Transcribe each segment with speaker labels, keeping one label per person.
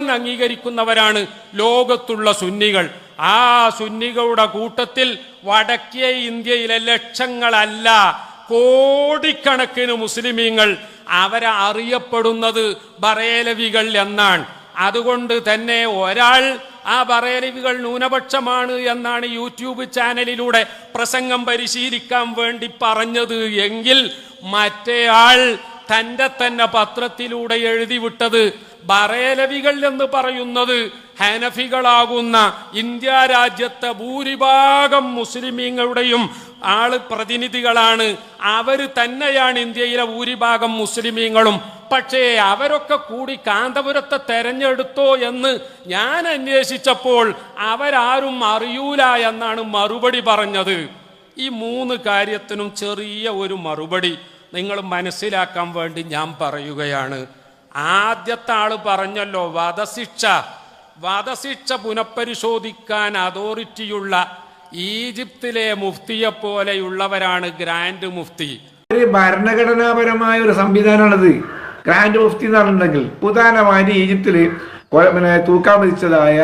Speaker 1: അംഗീകരിക്കുന്നവരാണ് ലോകത്തുള്ള സുന്നികൾ. ആ സുന്നികളുടെ കൂട്ടത്തിൽ വടക്കേ ഇന്ത്യയിലെ ലക്ഷങ്ങളല്ല കോടിക്കണക്കിന് മുസ്ലിമീങ്ങൾ അവരെ അറിയപ്പെടുന്നത് ബറേലവികൾ എന്നാണ്. അതുകൊണ്ട് തന്നെ ഒരാൾ ആ ബറേലവികൾ ന്യൂനപക്ഷമാണ് എന്നാണ് യൂട്യൂബ് ചാനലിലൂടെ പ്രസംഗം പരിശീലിക്കാൻ വേണ്ടി പറഞ്ഞത് എങ്കിൽ മറ്റേയാൾ തന്റെ തന്നെ പത്രത്തിലൂടെ എഴുതി വിട്ടത് ബറേലവികൾ എന്ന് പറയുന്നത് ഹനഫികളാകുന്ന ഇന്ത്യ രാജ്യത്തെ ഭൂരിഭാഗം മുസ്ലിമീങ്ങളുടെയും ആൾ പ്രതിനിധികളാണ്. അവർ തന്നെയാണ് ഇന്ത്യയിലെ ഭൂരിഭാഗം മുസ്ലിമീങ്ങളും. പക്ഷേ അവരൊക്കെ കൂടി കാന്തപുരത്തെ തെരഞ്ഞെടുത്തോ എന്ന് ഞാൻ അന്വേഷിച്ചപ്പോൾ അവരാരും അറിയൂല എന്നാണ് മറുപടി പറഞ്ഞത്. ഈ മൂന്ന് കാര്യത്തിനും ചെറിയ ഒരു മറുപടി. നിങ്ങൾ മനസ്സിലാക്കാൻ വേണ്ടി ഞാൻ പറയുകയാണ്. ആദ്യത്തെ ആൾ പറഞ്ഞല്ലോ വധശിക്ഷ. വധശിക്ഷ പുനഃപരിശോധിക്കാൻ അതോറിറ്റിയുള്ള ഈജിപ്തിലെ മുഫ്തിയെ പോലെയുള്ളവരാണ് ഗ്രാൻഡ് മുഫ്തി.
Speaker 2: ഭരണഘടനാപരമായ ഒരു സംവിധാനമാണിത്. ഗ്രാൻഡ് മുഫ്തി എന്ന് പറഞ്ഞിട്ടുണ്ടെങ്കിൽ ഉദാഹരണമായിട്ട് ഈജിപ്തിൽ പിന്നെ തൂക്കാൻ വിധിച്ചതായ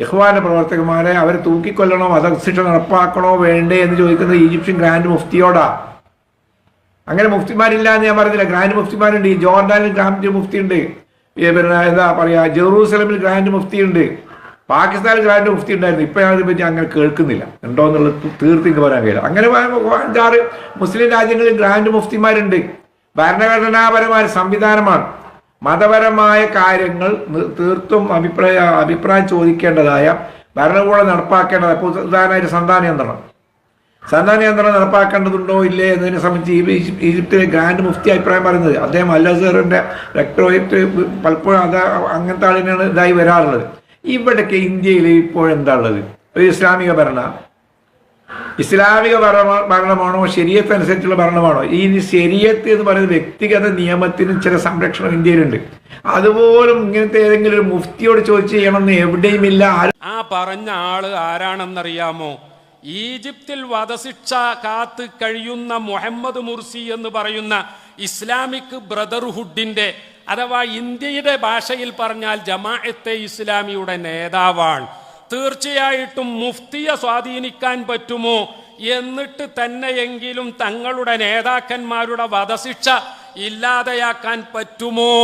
Speaker 2: യഹ്വാന്റെ പ്രവർത്തകന്മാരെ അവരെ തൂക്കിക്കൊല്ലണോ വധശിക്ഷ നടപ്പാക്കണോ വേണ്ടേ എന്ന് ചോദിക്കുന്നത് ഈജിപ്ഷ്യൻ ഗ്രാൻഡ് മുഫ്തിയോടാ. അങ്ങനെ മുഫ്തിമാരില്ല എന്ന് ഞാൻ പറഞ്ഞില്ല. ഗ്രാൻഡ് മുഫ്തിമാരുണ്ട്. ഈ ജോർഡാനിൽ ഗ്രാൻഡ് മുഫ്തി ഉണ്ട് പിന്നെ എന്താ പറയുക ജെറൂസലമിൽ ഗ്രാൻഡ് മുഫ്തി ഉണ്ട് പാകിസ്ഥാനിൽ ഗ്രാൻഡ് മുഫ്തി ഉണ്ടായിരുന്നു ഇപ്പം ഞാൻ പറ്റി അങ്ങനെ കേൾക്കുന്നില്ല. ഉണ്ടോ എന്നുള്ളത് തീർത്ത് എനിക്ക് പറയാൻ കഴിയില്ല. അങ്ങനെ അഞ്ചാറ് മുസ്ലിം രാജ്യങ്ങളിൽ ഗ്രാൻഡ് മുഫ്തിമാരുണ്ട്. ഭരണഘടനാപരമായ സംവിധാനമാണ്. മതപരമായ കാര്യങ്ങൾ തീർത്തും അഭിപ്രായ അഭിപ്രായം ചോദിക്കേണ്ടതായ ഭരണകൂടം നടപ്പാക്കേണ്ടതായ ഉദാഹരണമായിട്ട് സന്താന നിയന്ത്രണം സന്താന നിയന്ത്രണം നടപ്പാക്കേണ്ടതുണ്ടോ ഇല്ലേ എന്നതിനെ സംബന്ധിച്ച് ഈജിപ്തിലെ ഗ്രാൻഡ് മുഫ്തി അഭിപ്രായം പറയുന്നത് അദ്ദേഹം അല്ലാസറിന്റെ റെക്ടറേറ്റ് പലപ്പോഴും അത് അങ്ങനത്തെ ആളിനാണ് ഇതായി വരാറുള്ളത്. ഇവിടൊക്കെ ഇന്ത്യയിൽ ഇപ്പോഴെന്താ ഉള്ളത്? ഒരു ഇസ്ലാമിക ഭരണ. ഇസ്ലാമിക ഭരണ ഭരണമാണോ? ശരീരത്ത് അനുസരിച്ചുള്ള ഭരണമാണോ? ഈ ശരീരത്ത് എന്ന് പറയുന്നത് വ്യക്തിഗത നിയമത്തിന് ചില സംരക്ഷണം ഇന്ത്യയിലുണ്ട്. അതുപോലും ഇങ്ങനത്തെ ഏതെങ്കിലും ഒരു മുഫ്തിയോട് ചോദിച്ചു ചെയ്യണമെന്ന് എവിടെയുമില്ല.
Speaker 1: ആ പറഞ്ഞ ആൾ ആരാണെന്നറിയാമോ? ഈജിപ്തിൽ വധശിക്ഷ കാത്ത് കഴിയുന്ന മുഹമ്മദ് മുർസി എന്ന് പറയുന്ന ഇസ്ലാമിക് ബ്രദർഹുഡിന്റെ അഥവാ ഇന്ത്യയുടെ ഭാഷയിൽ പറഞ്ഞാൽ ജമാഅത്തെ ഇസ്ലാമിയുടെ നേതാവാണ്. തീർച്ചയായിട്ടും മുഫ്തിയെ സ്വാധീനിക്കാൻ പറ്റുമോ എന്നിട്ട് തന്നെയെങ്കിലും തങ്ങളുടെ നേതാക്കന്മാരുടെ വധശിക്ഷ ഇല്ലാതെയാക്കാൻ പറ്റുമോ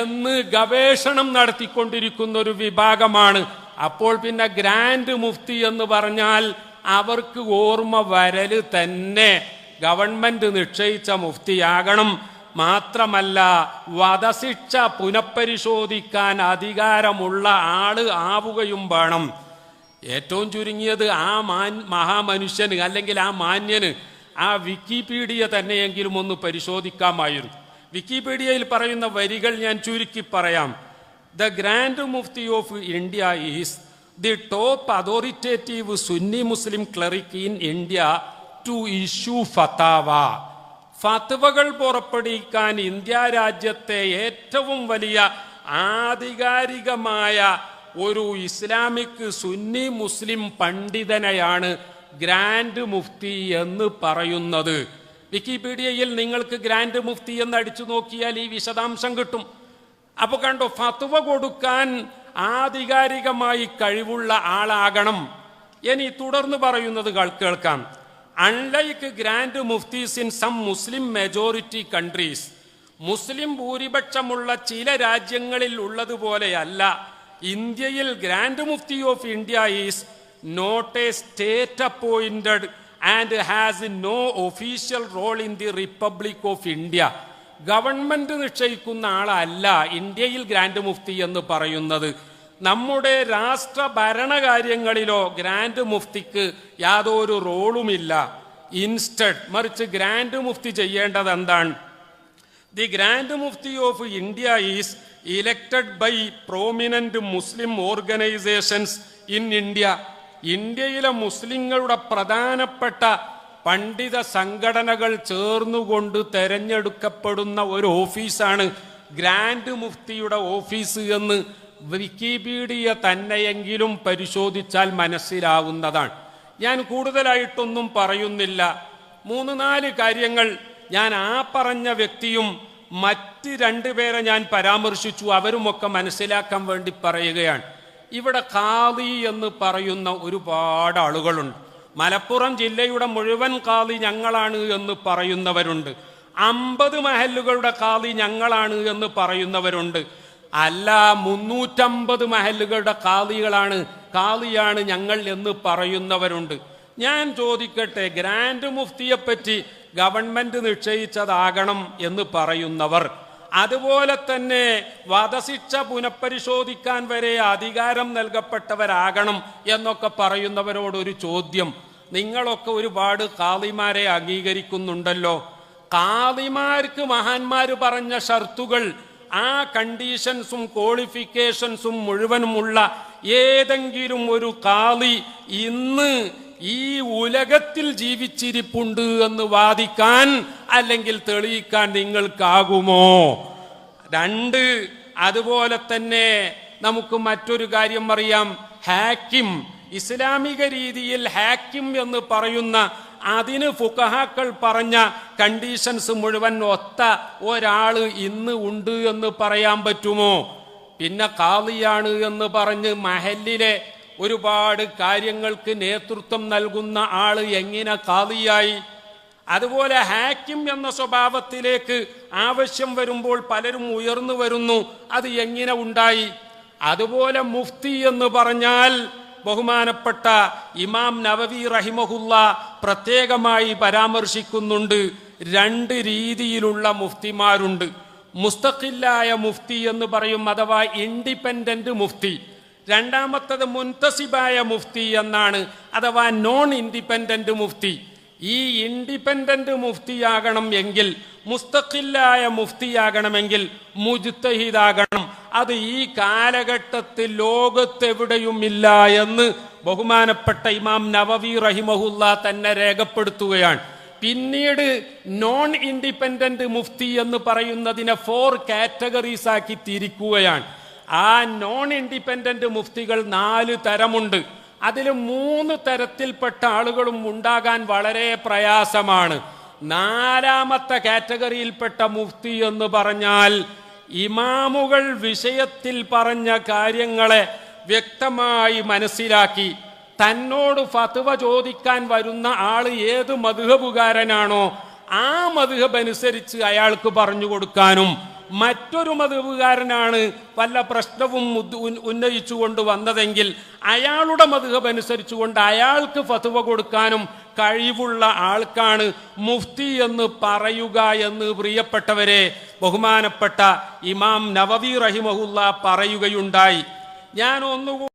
Speaker 1: എന്ന് ഗവേഷണം നടത്തിക്കൊണ്ടിരിക്കുന്ന ഒരു വിഭാഗമാണ്. അപ്പോൾ പിന്നെ ഗ്രാൻഡ് മുഫ്തി എന്ന് പറഞ്ഞാൽ അവർക്ക് ഓർമ്മ വരൽ തന്നെ ഗവൺമെന്റ് നിശ്ചയിച്ച മുഫ്തിയാകണം. മാത്രമല്ല വധശിക്ഷ പുനഃപരിശോധിക്കാൻ അധികാരമുള്ള ആൾ ആവുകയും വേണം. ഏറ്റവും ചുരുങ്ങിയത് ആ മാൻ മഹാമനുഷ്യന് അല്ലെങ്കിൽ ആ മാന്യന് ആ വിക്കിപീഡിയ തന്നെയെങ്കിലും ഒന്ന് പരിശോധിക്കാമായിരുന്നു. വിക്കിപീഡിയയിൽ പറയുന്ന വരികൾ ഞാൻ ചുരുക്കി പറയാം. The grand mufti of India is the top authoritative Sunni Muslim cleric in India to issue fatawa ഫത്വകൾ പുറപ്പെടുവിക്കാൻ ഇന്ത്യ രാജ്യത്തെ ഏറ്റവും വലിയ ആധികാരികമായ ഒരു ഇസ്ലാമിക് സുന്നി മുസ്ലിം പണ്ഡിതനെയാണ് ഗ്രാൻഡ് മുഫ്തി എന്ന് പറയുന്നത്. വിക്കിപീഡിയയിൽ നിങ്ങൾക്ക് ഗ്രാൻഡ് മുഫ്തി എന്ന് അടിച്ചു നോക്കിയാൽ ഈ വിശദാംശം കിട്ടും. അപ്പോൾ കണ്ടോ ഫത്വ കൊടുക്കാൻ ആധികാരികമായി കഴിവുള്ള ആളാകണം. ഇനി തുടർന്ന് പറയുന്നത് കൾ- കേൾക്കാം. Unlike grand muftis in some Muslim majority countries Muslim ഭൂരിപക്ഷമുള്ള ചില രാജ്യങ്ങളിൽ ഉള്ളതുപോലെയല്ല ഇന്ത്യയിൽ grand mufti of India is not a state appointed and has no official role in the Republic of India government നിശ്ചയിക്കുന്ന ആളല്ല ഇന്ത്യയിൽ ഗ്രാൻഡ് മുഫ്തി എന്ന് പറയുന്നത്. നമ്മുടെ രാഷ്ട്ര ഭരണകാര്യങ്ങളിലോ ഗ്രാൻഡ് മുഫ്തിക്ക് യാതൊരു റോളുമില്ല. ഇൻസ്റ്റഡ് മറിച്ച് ഗ്രാൻഡ് മുഫ്തി ചെയ്യേണ്ടത് എന്താണ് the grand mufti of India is elected by prominent Muslim organisations in India ഇന്ത്യയിലെ മുസ്ലിങ്ങളുടെ പ്രധാനപ്പെട്ട പണ്ഡിത സംഘടനകൾ ചേർന്നുകൊണ്ട് തെരഞ്ഞെടുക്കപ്പെടുന്ന ഒരു ഓഫീസാണ് ഗ്രാൻഡ് മുഫ്തിയുടെ ഓഫീസ് എന്ന് വിക്കിപീഡിയ തന്നെയെങ്കിലും പരിശോധിച്ചാൽ മനസ്സിലാവുന്നതാണ്. ഞാൻ കൂടുതലായിട്ടൊന്നും പറയുന്നില്ല. മൂന്ന് നാല് കാര്യങ്ങൾ ഞാൻ ആ പറഞ്ഞ വ്യക്തിയും മറ്റ് രണ്ടുപേരെ ഞാൻ പരാമർശിച്ചു. അവരുമൊക്കെ മനസ്സിലാക്കാൻ വേണ്ടി പറയുകയാണ്. ഇവിടെ കാളി എന്ന് പറയുന്ന ഒരുപാട് ആളുകളുണ്ട്. മലപ്പുറം ജില്ലയുടെ മുഴുവൻ കാതി ഞങ്ങളാണ് എന്ന് പറയുന്നവരുണ്ട്. അമ്പത് മഹലുകളുടെ കാതി ഞങ്ങളാണ് എന്ന് പറയുന്നവരുണ്ട്. അല്ല മുന്നൂറ്റമ്പത് മഹലുകളുടെ കാതികളാണ് കാതിയാണ് ഞങ്ങൾ എന്ന് പറയുന്നവരുണ്ട്. ഞാൻ ചോദിക്കട്ടെ ഗ്രാൻഡ് മുഫ്തിയെപ്പറ്റി ഗവൺമെന്റ് നിശ്ചയിച്ചതാകണം എന്ന് പറയുന്നവർ. അതുപോലെ തന്നെ വധശിക്ഷ പുനഃപരിശോധിക്കാൻ വരെ അധികാരം നൽകപ്പെട്ടവരാകണം എന്നൊക്കെ പറയുന്നവരോടൊരു ചോദ്യം. നിങ്ങളൊക്കെ ഒരുപാട് കാളിമാരെ അംഗീകരിക്കുന്നുണ്ടല്ലോ. കാളിമാർക്ക് മഹാന്മാര് പറഞ്ഞ ഷർത്തുകൾ ആ കണ്ടീഷൻസും ക്വാളിഫിക്കേഷൻസും മുഴുവനുമുള്ള ഏതെങ്കിലും ഒരു കാളി ഇന്ന് ഈ ഉലകത്തിൽ ജീവിച്ചിരിപ്പുണ്ട് എന്ന് വാദിക്കാൻ അല്ലെങ്കിൽ തെളിയിക്കാൻ നിങ്ങൾക്കാകുമോ? രണ്ട് അതുപോലെ തന്നെ നമുക്ക് മറ്റൊരു കാര്യം അറിയാം. ഹാക്കിം ഇസ്ലാമിക രീതിയിൽ ഹാക്കിം എന്ന് പറയുന്ന അതിന് ഫുക്കഹാക്കൾ പറഞ്ഞ കണ്ടീഷൻസ് മുഴുവൻ ഒത്ത ഒരാൾ ഇന്ന് ഉണ്ട് എന്ന് പറയാൻ പറ്റുമോ? പിന്നെ കാളിയാണ് എന്ന് പറഞ്ഞ് മഹല്ലിലെ ഒരുപാട് കാര്യങ്ങൾക്ക് നേതൃത്വം നൽകുന്ന ആൾ എങ്ങനെ കാതിയായി അതുപോലെ ഹാക്കിം എന്ന സ്വഭാവത്തിലേക്ക് ആവശ്യം വരുമ്പോൾ പലരും ഉയർന്നു വരുന്നു. അത് എങ്ങനെ ഉണ്ടായി? അതുപോലെ മുഫ്തി എന്ന് പറഞ്ഞാൽ ബഹുമാനപ്പെട്ട ഇമാം നവവി റഹിമഹുല്ല പ്രത്യേകമായി പരാമർശിക്കുന്നുണ്ട്. രണ്ട് രീതിയിലുള്ള മുഫ്തിമാരുണ്ട്. മുസ്തഖില്ലായ മുഫ്തി എന്ന് പറയും അഥവാ ഇൻഡിപെൻഡന്റ് മുഫ്തി. രണ്ടാമത്തത് മുൻതസിബായ മുഫ്തി എന്നാണ് അഥവാ നോൺ ഇൻഡിപെൻഡന്റ് മുഫ്തി. ഈ ഇൻഡിപെൻഡന്റ് മുഫ്തിയാകണം എങ്കിൽ മുസ്തഖില്ലായ മുഫ്തിയാകണമെങ്കിൽ മുജ്തഹിദാകണം. അത് ഈ കാലഘട്ടത്തിൽ ലോകത്തെവിടെയുമില്ല എന്ന് ബഹുമാനപ്പെട്ട ഇമാം നവവി റഹിമഹുല്ല തന്നെ രേഖപ്പെടുത്തുകയാണ്. പിന്നീട് നോൺ ഇൻഡിപെൻഡന്റ് മുഫ്തി എന്ന് പറയുന്നതിനെ ഫോർ കാറ്റഗറീസ് ആക്കി തിരിക്കുകയാണ്. ആ നോൺ ഇൻഡിപെൻഡന്റ് മുഫ്തികൾ നാല് തരമുണ്ട്. അതിൽ മൂന്ന് തരത്തിൽപ്പെട്ട ആളുകളും ഉണ്ടാകാൻ വളരെ പ്രയാസമാണ്. നാലാമത്തെ കാറ്റഗറിയിൽപ്പെട്ട മുഫ്തി എന്ന് പറഞ്ഞാൽ ഇമാമുകൾ വിഷയത്തിൽ പറഞ്ഞ കാര്യങ്ങളെ വ്യക്തമായി മനസ്സിലാക്കി. തന്നോട് ഫതുവ ചോദിക്കാൻ വരുന്ന ആൾ ഏത് മധുഹബുകാരനാണോ ആ മധുഹബ് അനുസരിച്ച് അയാൾക്ക് പറഞ്ഞു കൊടുക്കാനും മറ്റൊരു മധുഹബുകാരനാണ് പല പ്രശ്നവും ഉന്നയിച്ചു കൊണ്ട് വന്നതെങ്കിൽ അയാളുടെ മധുഹബ് അനുസരിച്ചുകൊണ്ട് അയാൾക്ക് ഫതുവ കൊടുക്കാനും കഴിവുള്ള ആൾക്കാണ് മുഫ്തി എന്ന് പറയുക എന്ന് പ്രിയപ്പെട്ടവരെ ബഹുമാനപ്പെട്ട ഇമാം നവവി റഹിമഹുല്ല പറയുകയുണ്ടായി. ഞാൻ ഒന്നുകൂടി